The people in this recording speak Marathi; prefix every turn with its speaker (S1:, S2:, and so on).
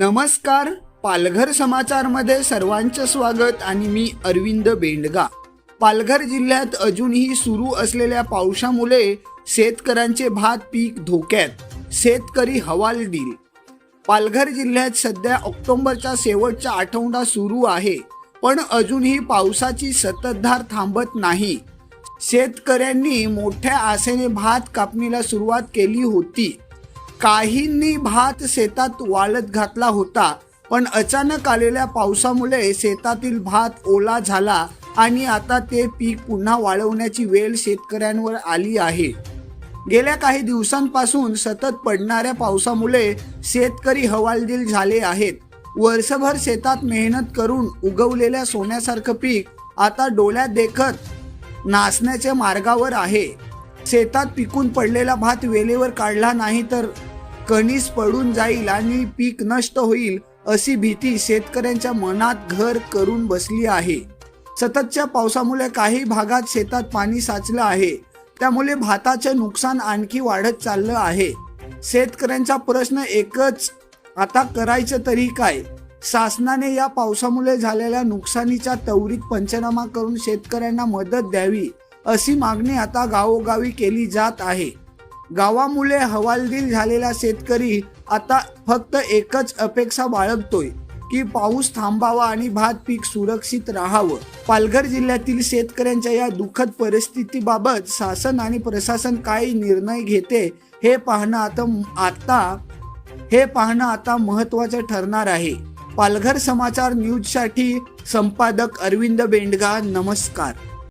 S1: नमस्कार पालघर समाचारमध्ये सर्वांचं स्वागत आणि मी अरविंद बेंडगा. पालघर जिल्ह्यात अजूनही सुरू असलेल्या पावसामुळे शेतकऱ्यांचे भात पीक धोक्यात शेतकरी हवालदिल पालघर जिल्ह्यात सध्या ऑक्टोबरचा शेवटचा आठवडा सुरू आहे पण अजूनही पावसाची सततधार थांबत नाही. शेतकऱ्यांनी मोठ्या आशेने भात कापणीला सुरुवात केली होती. काहींनी भात शेतात वाळत घातला होता पण अचानक आलेल्या पावसामुळे शेतातील भात ओला झाला आणि आता ते पीक पुन्हा वाळवण्याची वेळ शेतकऱ्यांवर आली आहे. गेल्या काही दिवसांपासून सतत पडणाऱ्या पावसामुळे शेतकरी हवालदिल झाले आहेत. वर्षभर शेतात मेहनत करून उगवलेल्या सोन्यासारखं पीक आता डोळ्यात देखत नाचण्याच्या मार्गावर आहे. शेतात पिकून पडलेला भात वेळेवर काढला नाही तर कणीस पडून जाईल आणि पीक नष्ट होईल अशी भीती शेतकऱ्यांच्या मनात घर करून बसली आहे. सततच्या पावसामुळे काही भागात शेतात पाणी साचलं आहे. त्यामुळे भाताचं नुकसान आणखी वाढत चाललं आहे. शेतकऱ्यांचा प्रश्न एकच आता करायचं तरी काय? शासनाने या पावसामुळे झालेल्या नुकसानीचा त्वरित पंचनामा करून शेतकऱ्यांना मदत द्यावी अशी मागणी आता गावोगावी केली जात आहे. गावामुळे हवालदिल झालेला शेतकरी आता फक्त एकच अपेक्षा बाळगतोय की पाऊस थांबावा आणि भात पीक सुरक्षित राहावं. पालघर जिल्ह्यातील शेतकऱ्यांच्या या दुःखद परिस्थितीबाबत शासन आणि प्रशासन काय निर्णय घेते हे पाहणं आता आता हे पाहणं आता महत्त्वाचं ठरणार आहे. पालघर समाचार न्यूजसाठी संपादक अरविंद बेंडगा नमस्कार.